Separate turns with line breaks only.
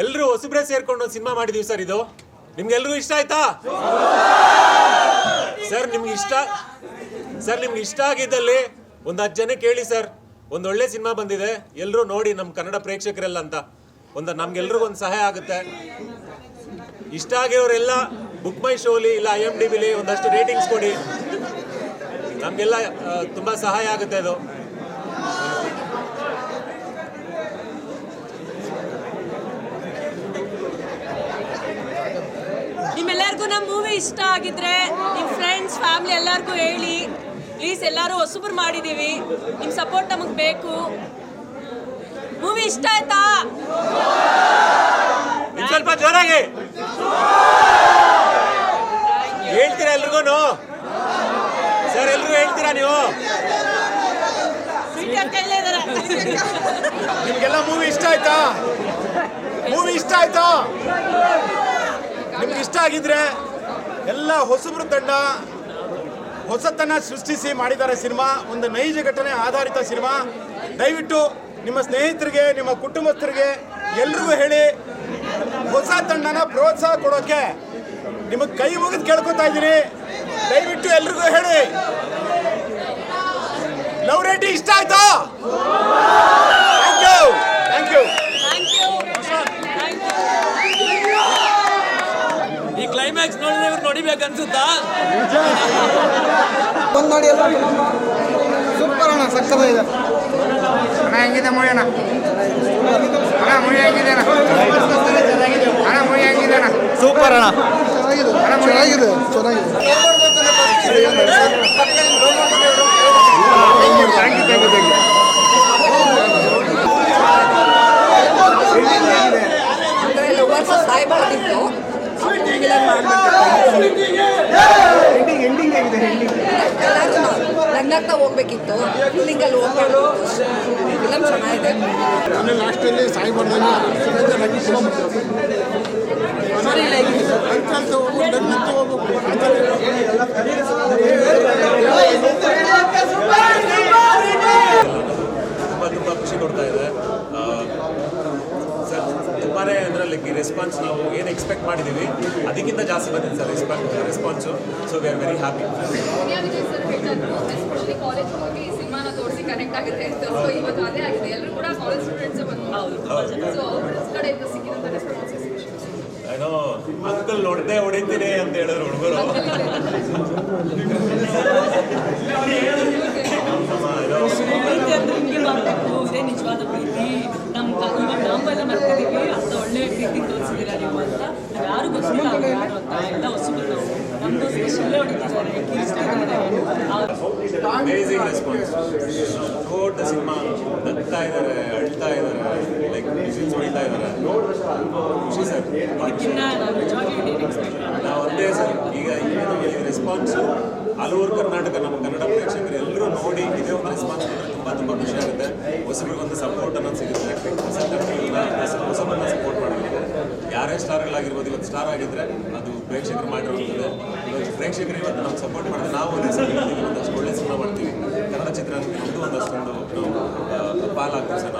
ಎಲ್ರು ಹೊಸಬ್ರೆ ಸೇರ್ಕೊಂಡು ಒಂದು ಸಿನಿಮಾ ಮಾಡಿದೀವಿ ಸರ್ ಇದು. ನಿಮ್ಗೆಲ್ರಿಗೂ ಇಷ್ಟ ಆಯ್ತಾ? ಸರ್, ನಿಮ್ಗೆ ಇಷ್ಟ? ಸರ್, ನಿಮ್ಗೆ ಇಷ್ಟ ಆಗಿದ್ದಲ್ಲಿ ಒಂದು ಹತ್ತು ಜನ ಕೇಳಿ ಸರ್. ಒಂದು ಒಳ್ಳೆ ಸಿನಿಮಾ ಬಂದಿದೆ. ಎಲ್ಲರೂ ನೋಡಿ ನಮ್ಮ ಕನ್ನಡ ಪ್ರೇಕ್ಷಕರೆಲ್ಲ ಅಂತ. ಒಂದು ನಮ್ಗೆಲ್ರಿಗೂ ಒಂದು ಸಹಾಯ ಆಗುತ್ತೆ. ಇಷ್ಟ ಆಗಿರೋರೆಲ್ಲ ಬುಕ್ ಮೈ ಶೋಲಿ ಇಲ್ಲ ಐ ಎಂ ಡಿ ಬಿಲಿ ಒಂದಷ್ಟು ರೇಟಿಂಗ್ಸ್ ಕೊಡಿ. ನಮಗೆಲ್ಲ ತುಂಬ ಸಹಾಯ ಆಗುತ್ತೆ ಅದು
ನಿಮ್ಮೆಲ್ಲರಿಗೂ ನಮ್ಮ ಮೂವಿ ಇಷ್ಟ ಆಗಿದ್ರೆ ನಿಮ್ಮ ಫ್ರೆಂಡ್ಸ್ ಫ್ಯಾಮಿಲಿ ಎಲ್ಲರಿಗೂ ಹೇಳಿ. ಪ್ಲೀಸ್ ಎಲ್ಲರೂ ಹೊಸಬ್ರು ಮಾಡಿದ್ದೀವಿ ನಿಮ್ಮ ಸಪೋರ್ಟ್ ನಮಗೆ ಬೇಕು. ಮೂವಿ ಇಷ್ಟ ಆಯ್ತಾ?
ಸ್ವಲ್ಪ ಜೋರಾಗಿ. ಹೇಳ್ತೀರಾ ಎಲ್ರಿಗೂ ಸರ್ ಎಲ್ರಿಗೂ ಹೇಳ್ತೀರಾ ನೀವು?
ನಿಮ್ಗೆಲ್ಲ ಮೂವಿ ಇಷ್ಟ ಆಯ್ತಾ? ಮೂವಿ ಇಷ್ಟ ಆಯ್ತಾ? ನಿಮ್ಗೆ ಇಷ್ಟ ಆಗಿದ್ರೆ ಎಲ್ಲ ಹೊಸಬ್ರು ತಂಡ ಹೊಸತನ ಸೃಷ್ಟಿಸಿ ಮಾಡಿದ್ದಾರೆ ಸಿನಿಮಾ, ಒಂದು ನೈಜ ಘಟನೆ ಆಧಾರಿತ ಸಿನಿಮಾ. ದಯವಿಟ್ಟು ನಿಮ್ಮ ಸ್ನೇಹಿತರಿಗೆ, ನಿಮ್ಮ ಕುಟುಂಬಸ್ಥರಿಗೆ ಎಲ್ರಿಗೂ ಹೇಳಿ, ಹೊಸ ತಂಡನ ಪ್ರೋತ್ಸಾಹ ಕೊಡೋಕೆ ನಿಮಗೆ ಕೈ ಮುಗಿದು ಕೇಳ್ಕೊತಾ ಇದ್ದೀನಿ. ದಯವಿಟ್ಟು ಎಲ್ರಿಗೂ ಹೇಳಿ. ಲವ್ ರೇಟಿ ಇಷ್ಟ ಆಯ್ತಾ?
ಅನ್ಸುತ್ತಾ
ಬಂದು ನೋಡಿ ಎಲ್ಲ ಸೂಪರ್ ಅಣ್ಣ ಸಕ್ಕತ್ತಾಗಿದೆ
ಅಣ್ಣ ಹೆಂಗಿದೆ ಮುಳಿ ಅಣ್ಣ? ಅಣ್ಣ ಮುಳಿ ಹೆಂಗಿದೆ ಅಣ್ಣ? ಅಣ್ಣ ಮೂವಿ ಹೆಂಗಿದೆ ಅಣ್ಣ?
ಸೂಪರ್ ಅಣ್ಣ. ಚೆನ್ನಾಗಿದೆ. ಚೆನ್ನಾಗಿದೆ
ವರ್ಷ ಸಾಯ್ಬಾರ್ದಿತ್ತು ಎಲ್ಲರೂ ನಗ್ನಾಗ್ತಾ ಹೋಗ್ಬೇಕಿತ್ತು. ಫೀಲಿಂಗಲ್ಲಿ ಹೋಗ್ಬಾರ್ದು ಫಿಲಮ್ ಚೆನ್ನಾಗಿದೆ.
ಲಾಸ್ಟಲ್ಲಿ ಸಾಯಿ
ತುಂಬ ತುಂಬ ಖುಷಿ ಕೊಡ್ತಾ ಇದೆ. ತುಂಬಾ ಅದರಲ್ಲಿ ಈ ರೆಸ್ಪಾನ್ಸ್ ನಾವು ಏನು ಎಕ್ಸ್ಪೆಕ್ಟ್ ಮಾಡಿದ್ದೀವಿ ಅದಕ್ಕಿಂತ ಜಾಸ್ತಿ ಬಂದಿದೆ sir response response so we are very happy
ಏನೋ ಅಂಕಲ್ ನೋಡದೆ ಹೇಳಿದ್ರು ಅಂತ ಹೇಳೋರು ಹೋಗಿ ಸಿನಿಮಾನ ತೋರಿಸಿ ಕನೆಕ್ಟ್ ಆಗುತ್ತೆ ಅಂತ ಸೊ ಇವತ್ತು ಅದೇ ಆಗಿದೆ ಎಲ್ಲರೂ ಕೂಡ ಕಾಲೇಜ್ ಸ್ಟೂಡೆಂಟ್ಸ್ ಬಂದು ಸೊ ಅವ್ರ ಕಡೆಯಿಂದ ಸಿಕ್ಕಿದಂಥ ರೆಸ್ಪಾನ್ಸಸ್
ಏನೋ ಅಂಕಲ್ ನೋಡದೆ ಹೊಡಿತೀನಿ ಅಂತ ಹೇಳಿದ್ರು ಹುಡುಗರು
ಪ್ರೀತಿ ಅಂದ್ರೆ ಹಿಂಗೆ ಮಾಡಬೇಕು ಇದೇ ನಿಜವಾದ ಪ್ರೀತಿ ನಮ್ಮ ಇವಾಗ ನಾವೆಲ್ಲ ಮರ್ತಿದ್ದೀವಿ ಅಂತ ಒಳ್ಳೆ ಪ್ರೀತಿ ತೋರಿಸಿದ್ದೀರಾ ನೀವು ಅಂತ ನಾವ್ ಯಾರು ಗೊತ್ತಿಲ್ಲ ಅವ್ರು ಯಾರು ಅಂತ ಎಲ್ಲ ಹೊಸಬರು ನಾವು ನಮ್ಮದು ಸ್ಪೆಷಲ್ಲೇ ಹೊಡಿತಿದ್ದಾರೆ ಕಿರಿಸ್ತಿದ್ದಾರೆ
ಅಮೇಝಿಂಗ್ ರೆಸ್ಪಾನ್ಸ್ ಕೋಟ್ ಸಿನಿಮಾ ನಗ್ತಾ ಇದ್ದಾರೆ ಅಳ್ತಾ ಇದ್ದಾರೆ ಲೈಕ್ ಮ್ಯೂಸಿಕ್ಸ್ ಹೊಡಿತಾ ಇದ್ದಾರೆ ಖುಷಿ ಸರ್.
ನಾವು
ಅದೇ ಒಂದೇ ಸರ್ ಈಗ ನಮಗೆ ಈ ರೆಸ್ಪಾನ್ಸು ಆಲ್ ಓವರ್ ಕರ್ನಾಟಕ ನಮ್ಮ ಕನ್ನಡ ಪ್ರೇಕ್ಷಕರು ಎಲ್ಲರೂ ನೋಡಿ ಇದೇ ಒಂದು ರೆಸ್ಪಾನ್ಸ್ ಅಂದರೆ ತುಂಬ ತುಂಬ ಖುಷಿ ಆಗುತ್ತೆ. ಹೊಸಬ್ರಿಗೊಂದು ಸಪೋರ್ಟ್ ಅನ್ನೋದು ಸಿಗುತ್ತೆ. ಹೊಸ ಹೊಸ ಹೊಸಬರನ್ನ ಸಪೋರ್ಟ್ ಮಾಡಬೇಕು. ಯಾರೇ ಸ್ಟಾರ್ಗಳಾಗಿರ್ಬೋದು ಇವತ್ತು ಸ್ಟಾರ್ ಆಗಿದ್ರೆ ಅದು ಪ್ರೇಕ್ಷಕರು ಮಾಡಿರುತ್ತದೆ ಪ್ರೇಕ್ಷಕರು ಇವತ್ತು ನಮ್ಗೆ ಸಪೋರ್ಟ್ ಮಾಡಿದ್ರೆ ನಾವು ಒಂದೇ ಸಲ